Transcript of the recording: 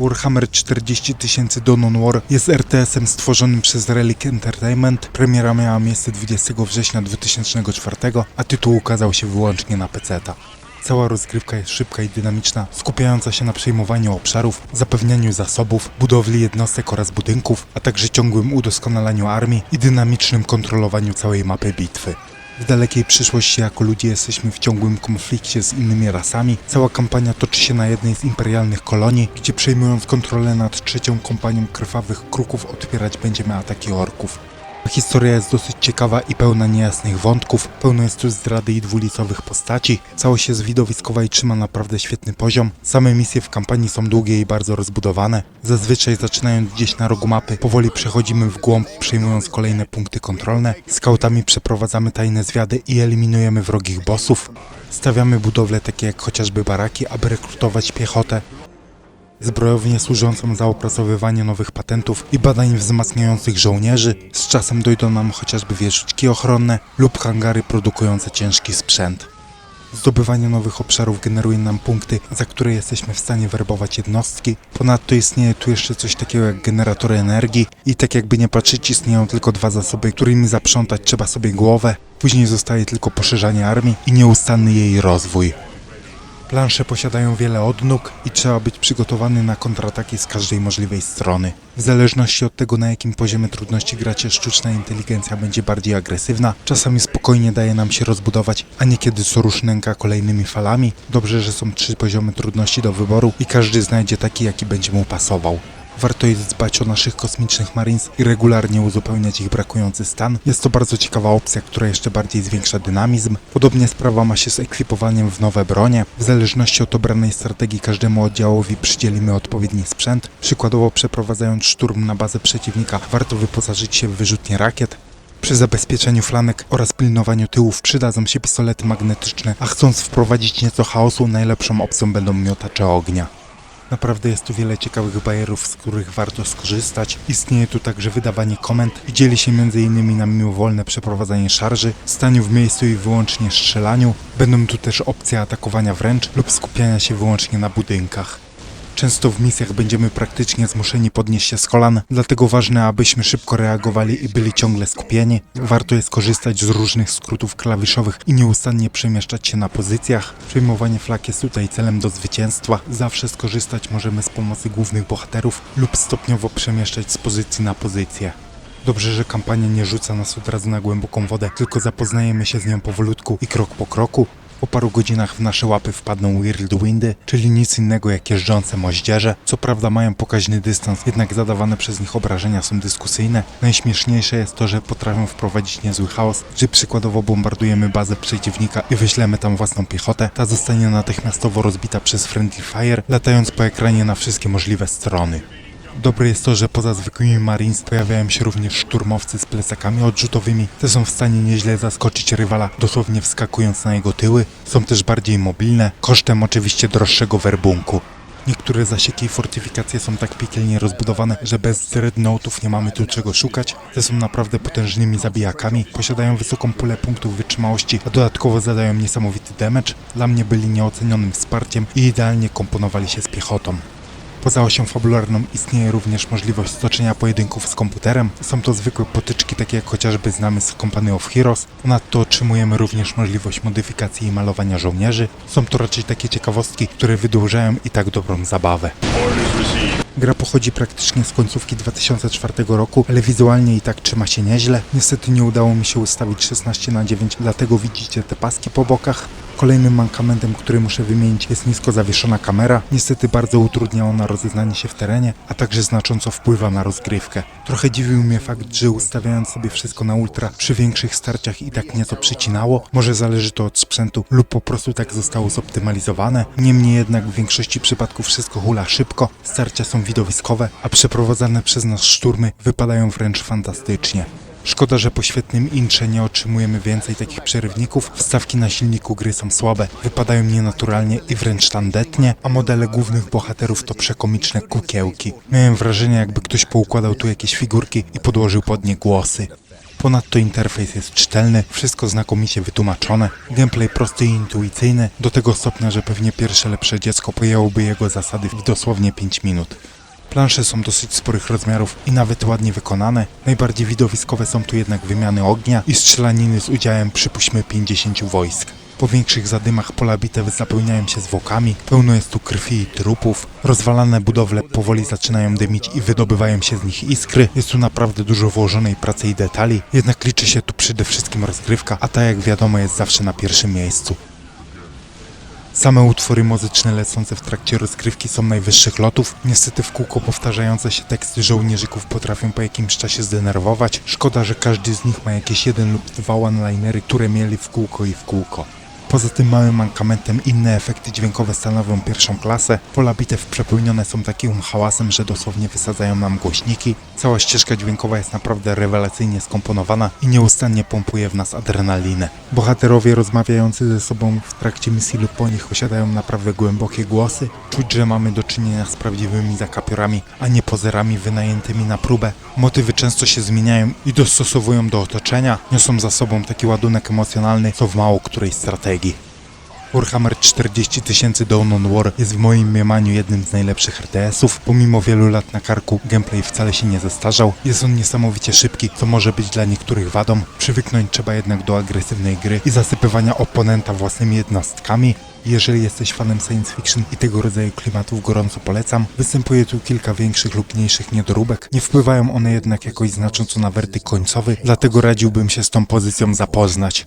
Warhammer 40 000 Dawn War jest RTS-em stworzonym przez Relic Entertainment. Premiera miała miejsce 20 września 2004, a tytuł ukazał się wyłącznie na PC-ta. Cała rozgrywka jest szybka i dynamiczna, skupiająca się na przejmowaniu obszarów, zapewnianiu zasobów, budowli jednostek oraz budynków, a także ciągłym udoskonalaniu armii i dynamicznym kontrolowaniu całej mapy bitwy. W dalekiej przyszłości jako ludzie jesteśmy w ciągłym konflikcie z innymi rasami. Cała kampania toczy się na jednej z imperialnych kolonii, gdzie przejmując kontrolę nad trzecią kompanią krwawych kruków odpierać będziemy ataki orków. Historia jest dosyć ciekawa i pełna niejasnych wątków, pełno jest tu zdrady i dwulicowych postaci, całość jest widowiskowa i trzyma naprawdę świetny poziom. Same misje w kampanii są długie i bardzo rozbudowane. Zazwyczaj zaczynając gdzieś na rogu mapy, powoli przechodzimy w głąb, przejmując kolejne punkty kontrolne. Skautami przeprowadzamy tajne zwiady i eliminujemy wrogich bossów. Stawiamy budowle takie jak chociażby baraki, aby rekrutować piechotę zbrojownię służącą za opracowywanie nowych patentów i badań wzmacniających żołnierzy. Z czasem dojdą nam chociażby wieżyczki ochronne lub hangary produkujące ciężki sprzęt. Zdobywanie nowych obszarów generuje nam punkty, za które jesteśmy w stanie werbować jednostki. Ponadto istnieje tu jeszcze coś takiego jak generatory energii i tak jakby nie patrzeć istnieją tylko dwa zasoby, którymi zaprzątać trzeba sobie głowę. Później zostaje tylko poszerzanie armii i nieustanny jej rozwój. Plansze posiadają wiele odnóg i trzeba być przygotowany na kontrataki z każdej możliwej strony. W zależności od tego, na jakim poziomie trudności gracie, sztuczna inteligencja będzie bardziej agresywna. Czasami spokojnie daje nam się rozbudować, a niekiedy sorusz nęka kolejnymi falami. Dobrze, że są trzy poziomy trudności do wyboru i każdy znajdzie taki, jaki będzie mu pasował. Warto jest dbać o naszych kosmicznych Marines i regularnie uzupełniać ich brakujący stan. Jest to bardzo ciekawa opcja, która jeszcze bardziej zwiększa dynamizm. Podobnie sprawa ma się z ekwipowaniem w nowe bronie. W zależności od obranej strategii każdemu oddziałowi przydzielimy odpowiedni sprzęt. Przykładowo przeprowadzając szturm na bazę przeciwnika warto wyposażyć się w wyrzutnie rakiet, przy zabezpieczeniu flanek oraz pilnowaniu tyłów przydadzą się pistolety magnetyczne, a chcąc wprowadzić nieco chaosu, najlepszą opcją będą miotacze ognia. Naprawdę jest tu wiele ciekawych bajerów, z których warto skorzystać. Istnieje tu także wydawanie komend i dzieli się m.in. na mimowolne przeprowadzanie szarży, staniu w miejscu i wyłącznie strzelaniu. Będą tu też opcje atakowania wręcz lub skupiania się wyłącznie na budynkach. Często w misjach będziemy praktycznie zmuszeni podnieść się z kolan, dlatego ważne, abyśmy szybko reagowali i byli ciągle skupieni. Warto jest korzystać z różnych skrótów klawiszowych i nieustannie przemieszczać się na pozycjach. Przejmowanie flag jest tutaj celem do zwycięstwa. Zawsze skorzystać możemy z pomocy głównych bohaterów lub stopniowo przemieszczać z pozycji na pozycję. Dobrze, że kampania nie rzuca nas od razu na głęboką wodę, tylko zapoznajemy się z nią powolutku i krok po kroku. Po paru godzinach w nasze łapy wpadną Whirlwindy, czyli nic innego jak jeżdżące moździerze. Co prawda mają pokaźny dystans, jednak zadawane przez nich obrażenia są dyskusyjne. Najśmieszniejsze jest to, że potrafią wprowadzić niezły chaos, gdy przykładowo bombardujemy bazę przeciwnika i wyślemy tam własną piechotę. Ta zostanie natychmiastowo rozbita przez Friendly Fire, latając po ekranie na wszystkie możliwe strony. Dobre jest to, że poza zwykłymi Marines pojawiają się również szturmowcy z plecakami odrzutowymi. Te są w stanie nieźle zaskoczyć rywala, dosłownie wskakując na jego tyły. Są też bardziej mobilne, kosztem oczywiście droższego werbunku. Niektóre zasieki i fortyfikacje są tak piekielnie rozbudowane, że bez dreadnoughtów nie mamy tu czego szukać. Te są naprawdę potężnymi zabijakami, posiadają wysoką pulę punktów wytrzymałości, a dodatkowo zadają niesamowity damage. Dla mnie byli nieocenionym wsparciem i idealnie komponowali się z piechotą. Poza osią fabularną istnieje również możliwość stoczenia pojedynków z komputerem. Są to zwykłe potyczki, takie jak chociażby znamy z Company of Heroes. Ponadto otrzymujemy również możliwość modyfikacji i malowania żołnierzy. Są to raczej takie ciekawostki, które wydłużają i tak dobrą zabawę. Gra pochodzi praktycznie z końcówki 2004 roku, ale wizualnie i tak trzyma się nieźle. Niestety nie udało mi się ustawić 16 na 9, dlatego widzicie te paski po bokach. Kolejnym mankamentem, który muszę wymienić jest nisko zawieszona kamera. Niestety bardzo utrudnia ona rozeznanie się w terenie, a także znacząco wpływa na rozgrywkę. Trochę dziwił mnie fakt, że ustawiając sobie wszystko na ultra przy większych starciach i tak nieco przycinało. Może zależy to od sprzętu lub po prostu tak zostało zoptymalizowane. Niemniej jednak w większości przypadków wszystko hula szybko, starcia są widowiskowe, a przeprowadzane przez nas szturmy wypadają wręcz fantastycznie. Szkoda, że po świetnym intrze nie otrzymujemy więcej takich przerywników. Wstawki na silniku gry są słabe, wypadają nienaturalnie i wręcz tandetnie, a modele głównych bohaterów to przekomiczne kukiełki. Miałem wrażenie, jakby ktoś poukładał tu jakieś figurki i podłożył pod nie głosy. Ponadto interfejs jest czytelny, wszystko znakomicie wytłumaczone, gameplay prosty i intuicyjny, do tego stopnia, że pewnie pierwsze lepsze dziecko pojęłoby jego zasady w dosłownie 5 minut. Plansze są dosyć sporych rozmiarów i nawet ładnie wykonane. Najbardziej widowiskowe są tu jednak wymiany ognia i strzelaniny z udziałem przypuśćmy 50 wojsk. Po większych zadymach pola bitew zapełniają się zwłokami, pełno jest tu krwi i trupów, rozwalane budowle powoli zaczynają dymić i wydobywają się z nich iskry, jest tu naprawdę dużo włożonej pracy i detali, jednak liczy się tu przede wszystkim rozgrywka, a ta jak wiadomo jest zawsze na pierwszym miejscu. Same utwory muzyczne lecące w trakcie rozgrywki są najwyższych lotów. Niestety w kółko powtarzające się teksty żołnierzyków potrafią po jakimś czasie zdenerwować. Szkoda, że każdy z nich ma jakieś jeden lub dwa one-linery, które mieli w kółko i w kółko. Poza tym małym mankamentem inne efekty dźwiękowe stanowią pierwszą klasę. Pola bitew przepełnione są takim hałasem, że dosłownie wysadzają nam głośniki. Cała ścieżka dźwiękowa jest naprawdę rewelacyjnie skomponowana i nieustannie pompuje w nas adrenalinę. Bohaterowie rozmawiający ze sobą w trakcie misji lub po nich posiadają naprawdę głębokie głosy. Czuć, że mamy do czynienia z prawdziwymi zakapiorami, a nie pozerami wynajętymi na próbę. Motywy często się zmieniają i dostosowują do otoczenia. Niosą za sobą taki ładunek emocjonalny, co w mało której strategii. Warhammer 40 tysięcy Dawn on War jest w moim mniemaniu jednym z najlepszych RTS-ów. Pomimo wielu lat na karku, gameplay wcale się nie zestarzał. Jest on niesamowicie szybki, co może być dla niektórych wadą. Przywyknąć trzeba jednak do agresywnej gry i zasypywania oponenta własnymi jednostkami. Jeżeli jesteś fanem science fiction i tego rodzaju klimatów, gorąco polecam. Występuje tu kilka większych lub mniejszych niedoróbek. Nie wpływają one jednak jakoś znacząco na werdykt końcowy, dlatego radziłbym się z tą pozycją zapoznać.